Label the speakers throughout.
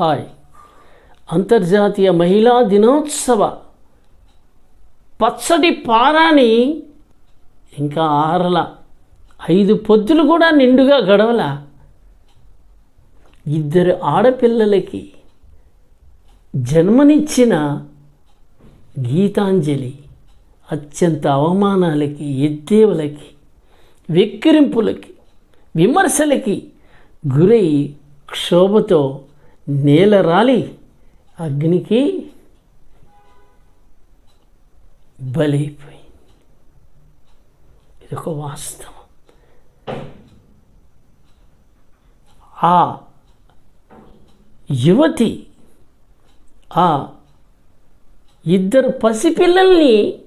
Speaker 1: Hi. అంతర్జాతీయ మహిళా దినోత్సవ. పచ్చడి పారాని ఇంకా ఆరల ఐదు పొద్దులు కూడా నిండుగా గడవల. ఇద్దరు ఆడపిల్లలకి జన్మనిచ్చిన గీతాంజలి అత్యంత అవమానాలకి ఎద్దేవులకి వెక్కిరింపులకి విమర్శలకి గురై క్షోభతో నేలరాలి అగ్నికి బలైపోయింది. ఇది ఒక వాస్తవం. ఆ యువతి ఆ ఇద్దరు పసిపిల్లల్ని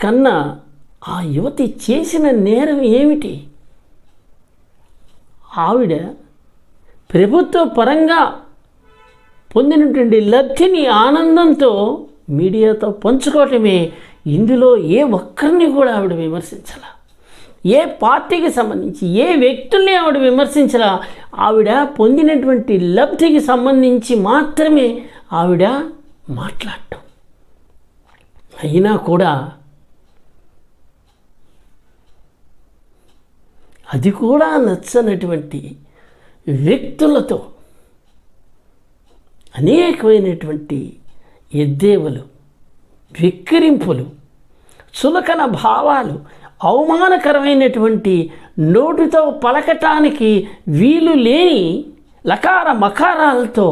Speaker 1: కన్నా ఆ యువతి చేసిన నేరం ఏమిటి? ఆవిడ ప్రభుత్వ పరంగా పొందినటువంటి లబ్ధిని ఆనందంతో మీడియాతో పంచుకోవటమే. ఇందులో ఏ ఒక్కరిని కూడా ఆవిడ విమర్శించాల. ఏ పార్టీకి సంబంధించి ఏ వ్యక్తుల్ని ఆవిడ విమర్శించలా. ఆవిడ పొందినటువంటి లబ్ధికి సంబంధించి మాత్రమే ఆవిడ మాట్లాడటం. అయినా కూడా అది కూడా నచ్చనటువంటి వ్యక్తులతో అనేకమైనటువంటి ఎద్దేవలు విక్కిరింపులు చులకన భావాలు అవమానకరమైనటువంటి నోటితో పలకటానికి వీలు లేని లకార మకారాలతో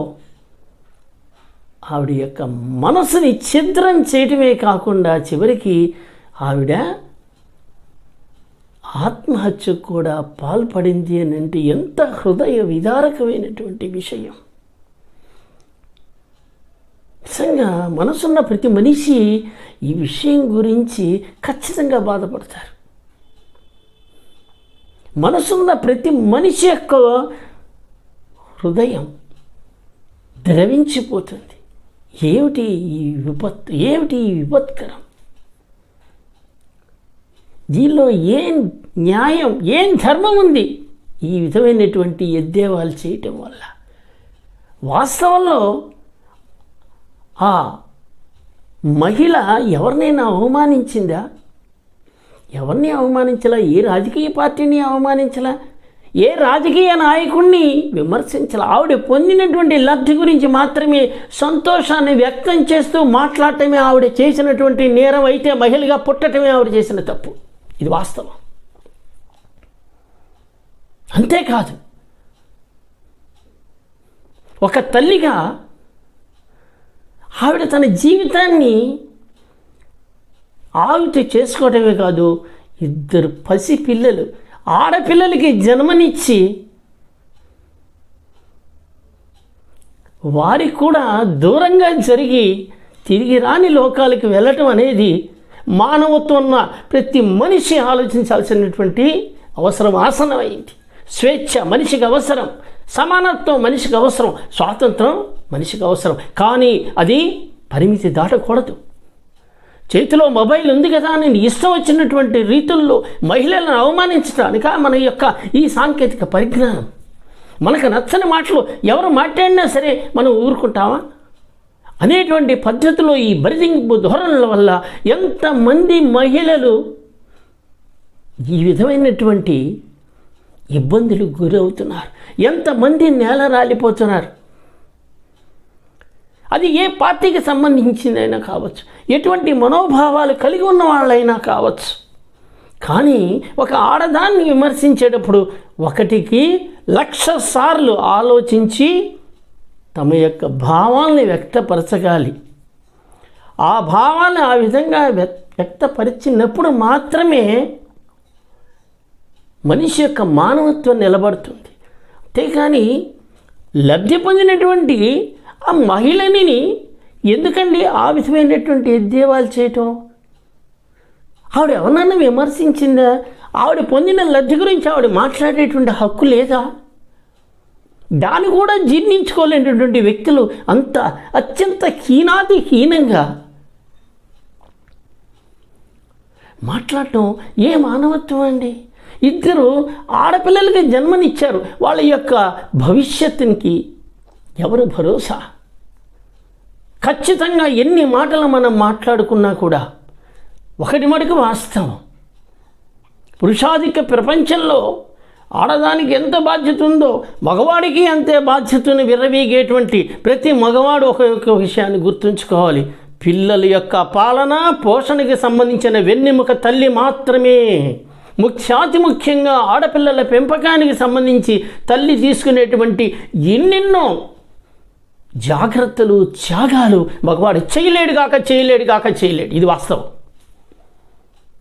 Speaker 1: ఆవిడ యొక్క మనసుని ఛిద్రం చేయటమే కాకుండా చివరికి ఆవిడ ఆత్మహత్యకు కూడా పాల్పడింది అని అంటే ఎంత హృదయ విదారకమైనటువంటి విషయం. నిజంగా మనసున్న ప్రతి మనిషి ఈ విషయం గురించి ఖచ్చితంగా బాధపడతారు. మనసున్న ప్రతి మనిషి యొక్క హృదయం ద్రవించిపోతుంది. ఏమిటి ఈ విపత్తు ఏమిటి ఈ విపత్కరం? దీనిలో ఏం న్యాయం ఏం ధర్మం ఉంది? ఈ విధమైనటువంటి ఎద్దేవాలు చేయటం వల్ల. వాస్తవంలో ఆ మహిళ ఎవరినైనా అవమానించిందా? ఎవరిని అవమానించలా? ఏ రాజకీయ పార్టీని అవమానించలా? ఏ రాజకీయ నాయకుడిని విమర్శించాల? ఆవిడ పొందినటువంటి లబ్ధి గురించి మాత్రమే సంతోషాన్ని వ్యక్తం చేస్తూ మాట్లాడటమే ఆవిడ చేసినటువంటి నేరం అయితే మహిళగా పుట్టటమే ఆవిడ చేసిన తప్పు. ఇది వాస్తవం. అంతేకాదు. ఒక తల్లిగా ఆవిడ తన జీవితాన్ని ఆవిత చేసుకోవటమే కాదు ఇద్దరు పసి పిల్లలు ఆడపిల్లలకి జన్మనిచ్చి వారికి కూడా దూరంగా జరిగి తిరిగి రాని లోకాలకు వెళ్ళటం అనేది మానవత్వం ఉన్న ప్రతి మనిషి ఆలోచించాల్సినటువంటి అవసరం ఆసనమైంది స్వేచ్ఛ మనిషికి అవసరం. సమానత్వం మనిషికి అవసరం. స్వాతంత్రం మనిషికి అవసరం. కానీ అది పరిమితి దాటకూడదు. చేతిలో మొబైల్ ఉంది కదా నేను ఇష్టం వచ్చినటువంటి రీతుల్లో మహిళలను అవమానించడానిక మన యొక్క ఈ సాంకేతిక పరిజ్ఞానం. మనకు నచ్చని మాటలు ఎవరు మాట్లాడినా సరే మనం ఊరుకుంటామా? అనేటువంటి పద్ధతిలో ఈ బరిదింపు ధోరణుల వల్ల ఎంతమంది మహిళలు ఈ విధమైనటువంటి ఇబ్బందులకు గురవుతున్నారు. ఎంతమంది నేల రాలిపోతున్నారు? అది ఏ పార్టీకి సంబంధించిందైనా కావచ్చు. ఎటువంటి మనోభావాలు కలిగి ఉన్న వాళ్ళైనా కావచ్చు. కానీ ఒక ఆడదాన్ని విమర్శించేటప్పుడు ఒకటికి లక్ష సార్లు ఆలోచించి తమ యొక్క భావాల్ని వ్యక్తపరచగాలి. ఆ భావాన్ని ఆ విధంగా వ్యక్- వ్యక్తపరిచినప్పుడు మాత్రమే మనిషి యొక్క మానవత్వం నిలబడుతుంది. అంతేకాని లబ్ధి పొందినటువంటి ఆ మహిళని ఎందుకండి ఆ విధమైనటువంటి చేయటం? ఆవిడ ఎవరన్నా విమర్శించిందా? ఆవిడ పొందిన లబ్ధి గురించి ఆవిడ మాట్లాడేటువంటి హక్కు లేదా? దాన్ని కూడా జీర్ణించుకోలేనటువంటి వ్యక్తులు అంత అత్యంత హీనాతి హీనంగా మాట్లాడటం ఏ మానవత్వం అండి? ఇద్దరు ఆడపిల్లలకి జన్మనిచ్చారు. వాళ్ళ యొక్క భవిష్యత్తునికి ఎవరు భరోసా? ఖచ్చితంగా ఎన్ని మాటలు మనం మాట్లాడుకున్నా కూడా ఒకటి మటుకు వాస్తవం. పురుషాధిక ప్రపంచంలో ఆడదానికి ఎంత బాధ్యత ఉందో మగవాడికి అంతే బాధ్యతను విర్రవీగేటువంటి ప్రతి మగవాడు ఒక యొక్క విషయాన్ని గుర్తుంచుకోవాలి. పిల్లల యొక్క పాలన పోషణకి సంబంధించిన వెన్నెముక తల్లి మాత్రమే. ముఖ్యాతి ముఖ్యంగా ఆడపిల్లల పెంపకానికి సంబంధించి తల్లి తీసుకునేటువంటి ఎన్నెన్నో జాగ్రత్తలు త్యాగాలు మగవాడు చేయలేడు కాక చేయలేడు కాక చేయలేడు. ఇది వాస్తవం.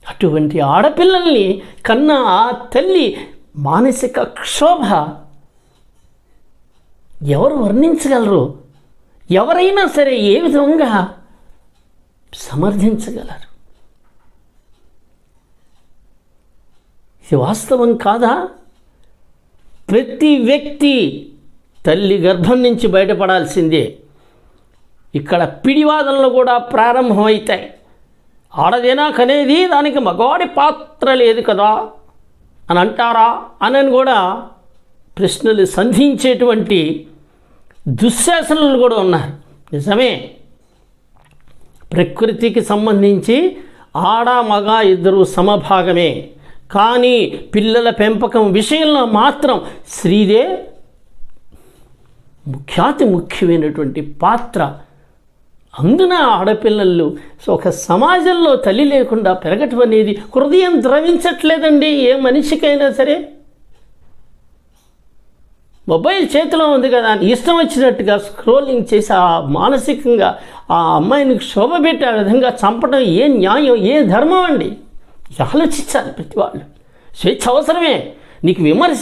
Speaker 1: అటువంటి ఆడపిల్లల్ని కన్న ఆ తల్లి మానసిక క్షోభ ఎవరు వర్ణించగలరు? ఎవరైనా సరే ఏ విధంగా సమర్థించగలరు? ఇది వాస్తవం కాదా? ప్రతి వ్యక్తి తల్లి గర్భం నుంచి బయటపడాల్సిందే. ఇక్కడ పిడివాదనలు కూడా ప్రారంభమవుతాయి ఆడదేనాక అనేది దానికి మగవాడి పాత్ర లేదు కదా. అని అంటారా? అని కూడా ప్రశ్నలు సంధించేటువంటి దుశ్శాసనలు కూడా ఉన్నారు. నిజమే. ప్రకృతికి సంబంధించి ఆడ మగ ఇద్దరు సమభాగమే. కానీ పిల్లల పెంపకం విషయంలో మాత్రం స్త్రీదే ముఖ్యాతి ముఖ్యమైనటువంటి పాత్ర. అందున ఆడపిల్లలు ఒక సమాజంలో తల్లి లేకుండా పెరగటం అనేది హృదయం ద్రవించట్లేదండి. ఏ మనిషికైనా సరే. మొబైల్ చేతిలో ఉంది కదా అని ఇష్టం వచ్చినట్టుగా స్క్రోలింగ్ చేసి ఆ మానసికంగా ఆ అమ్మాయిని శోభ పెట్టే విధంగా చంపడం ఏ న్యాయం ఏ ధర్మం అండి? ఆలోచించాలి ప్రతి వాళ్ళు స్వేచ్ఛ అవసరమే. నీకు విమర్శ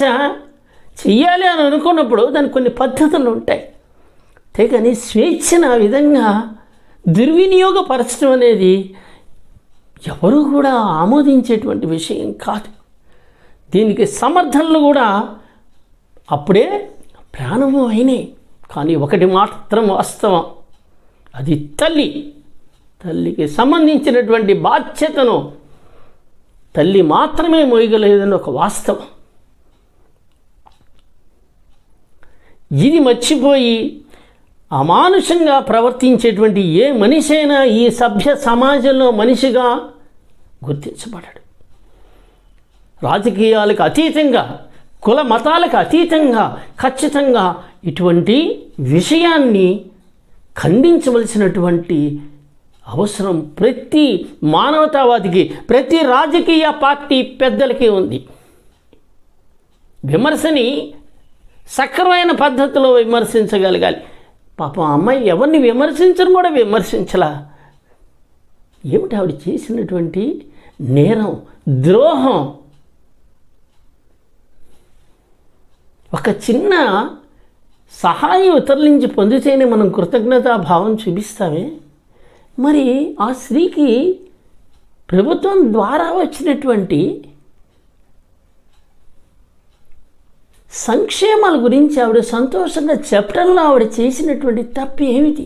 Speaker 1: చెయ్యాలి అని అనుకున్నప్పుడు దానికి కొన్ని పద్ధతులు ఉంటాయి. అంతేగాని స్వేచ్ఛను ఆ విధంగా దుర్వినియోగపరచడం అనేది ఎవరు కూడా ఆమోదించేటువంటి విషయం కాదు. దీనికి సమర్థనలు కూడా అప్పుడే ప్రాణము అయినాయి. కానీ ఒకటి మాత్రం వాస్తవం. అది తల్లి. తల్లికి సంబంధించినటువంటి బాధ్యతను తల్లి మాత్రమే మోయగలేదని ఒక వాస్తవం. ఇది మర్చిపోయి అమానుషంగా ప్రవర్తించేటువంటి ఏ మనిషి అయినా ఈ సభ్య సమాజంలో మనిషిగా గుర్తించబడాడు రాజకీయాలకు అతీతంగా కుల మతాలకు అతీతంగా ఖచ్చితంగా ఇటువంటి విషయాన్ని ఖండించవలసినటువంటి అవసరం ప్రతి మానవతావాదికి ప్రతి రాజకీయ పార్టీ పెద్దలకి ఉంది. విమర్శని సక్రమైన పద్ధతిలో విమర్శించగలగాలి. పాపం అమ్మాయి ఎవరిని విమర్శించను కూడా విమర్శించలా. ఏమిటి ఆవిడ చేసినటువంటి నేరం ద్రోహం? ఒక చిన్న సహాయం ఇతరుల నుంచి పొందితేనే మనం కృతజ్ఞతా భావం చూపిస్తామే? మరి ఆ స్త్రీకి ప్రభుత్వం ద్వారా వచ్చినటువంటి సంక్షేమాల గురించి ఆవిడ సంతోషంగా చెప్పడంలో ఆవిడ చేసినటువంటి తప్పు ఏమిటి?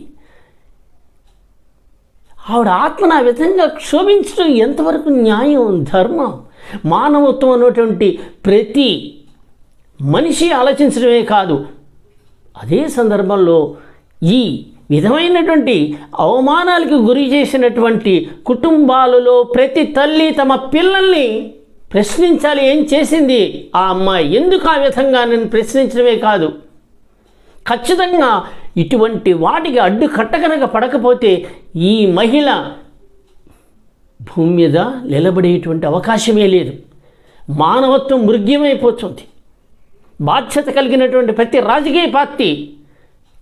Speaker 1: ఆవిడ ఆత్మను ఆ విధంగా క్షోభించడం ఎంతవరకు న్యాయం ధర్మం? మానవత్వం అనేటువంటి ప్రతి మనిషి ఆలోచించడమే కాదు అదే సందర్భంలో ఈ విధమైనటువంటి అవమానాలకు గురి చేసినటువంటి కుటుంబాలలో ప్రతి తల్లి తమ పిల్లల్ని ప్రశ్నించాలి ఏం చేసింది? ఆ అమ్మాయి ఎందుకు ఆ విధంగా నేను ప్రశ్నించడమే కాదు. ఖచ్చితంగా ఇటువంటి వాటికి అడ్డు కట్టకనక పడకపోతే ఈ మహిళ భూమి మీద నిలబడేటువంటి అవకాశమే లేదు. మానవత్వం మృగ్యమైపోతుంది. బాధ్యత కలిగినటువంటి ప్రతి రాజకీయ పార్టీ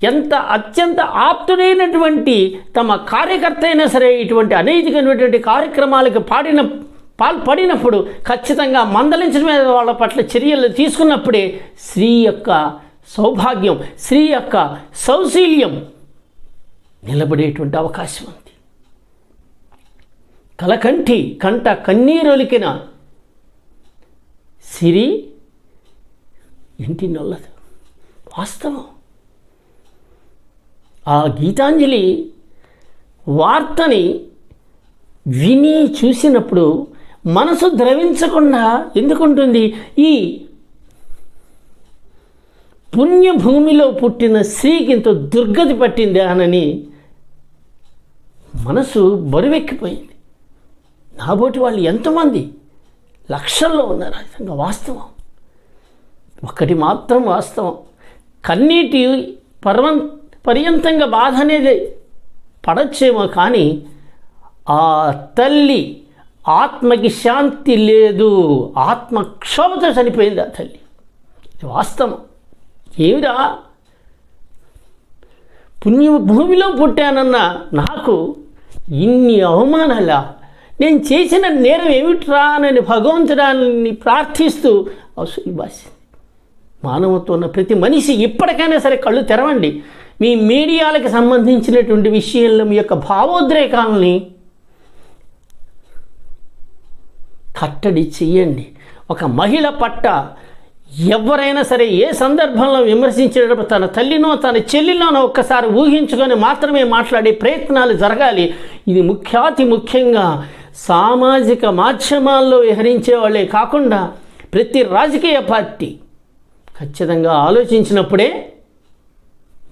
Speaker 1: ఎంత అత్యంత ఆప్తుడైనటువంటి తమ కార్యకర్త అయినా సరే ఇటువంటి అనైతికమైనటువంటి కార్యక్రమాలకు పాడిన పాల్పడినప్పుడు ఖచ్చితంగా మందలించడమే వాళ్ళ పట్ల చర్యలు తీసుకున్నప్పుడే స్త్రీ యొక్క సౌభాగ్యం స్త్రీ యొక్క సౌశీల్యం నిలబడేటువంటి అవకాశం ఉంది. కలకంఠి కంట కన్నీరొలికిన సిరి ఇంటి నొల్లదు వాస్తవం. ఆ గీతాంజలి వార్తని విని చూసినప్పుడు మనసు ద్రవించకుండా ఎందుకుంటుంది? ఈ పుణ్యభూమిలో పుట్టిన స్త్రీకి ఇంత దుర్గతి పట్టింది అనని మనసు బరువెక్కిపోయింది. నాబోటి వాళ్ళు ఎంతమంది? లక్షల్లో ఉన్నారు అది నిజంగా వాస్తవం. ఒకటి మాత్రం వాస్తవం. కన్నీటి పర్వం పర్యంతంగా బాధ అనేది పడచ్చేమో కానీ ఆ తల్లి ఆత్మకి శాంతి లేదు ఆత్మక్షోభతో చనిపోయింది ఆ తల్లి. ఇది వాస్తవం. ఏమిరా? పుణ్య భూమిలో పుట్టానన్న నాకు ఇన్ని అవమానాలా నేను చేసిన నేరం ఏమిట్రా అని భగవంతుడాన్ని ప్రార్థిస్తూ అసలు భాష మానవత్వం ఉన్న ప్రతి మనిషి ఇప్పటికైనా సరే కళ్ళు తెరవండి. మీ మీడియాలకు సంబంధించినటువంటి విషయంలో మీ యొక్క భావోద్రేకాలని కట్టడి చెయ్యండి. ఒక మహిళ పట్ట ఎవరైనా సరే ఏ సందర్భంలో విమర్శించేటప్పుడు తన తల్లినో తన చెల్లినోనో ఒక్కసారి ఊహించుకొని మాత్రమే మాట్లాడే ప్రయత్నాలు జరగాలి. ఇది ముఖ్యాతి ముఖ్యంగా సామాజిక మాధ్యమాల్లో విహరించే వాళ్ళే కాకుండా ప్రతి రాజకీయ పార్టీ ఖచ్చితంగా ఆలోచించినప్పుడే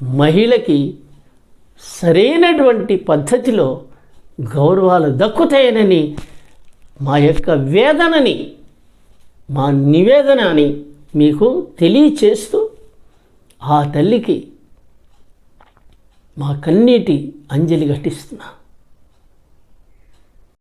Speaker 1: మహిళకి సరైనటువంటి పద్ధతిలో గౌరవాలు దక్కుతాయనని మా యొక్క వేదనని మా నివేదన అని మీకు తెలియచేస్తూ ఆ తల్లికి మా కన్నీటి అంజలి ఘటిస్తున్నా.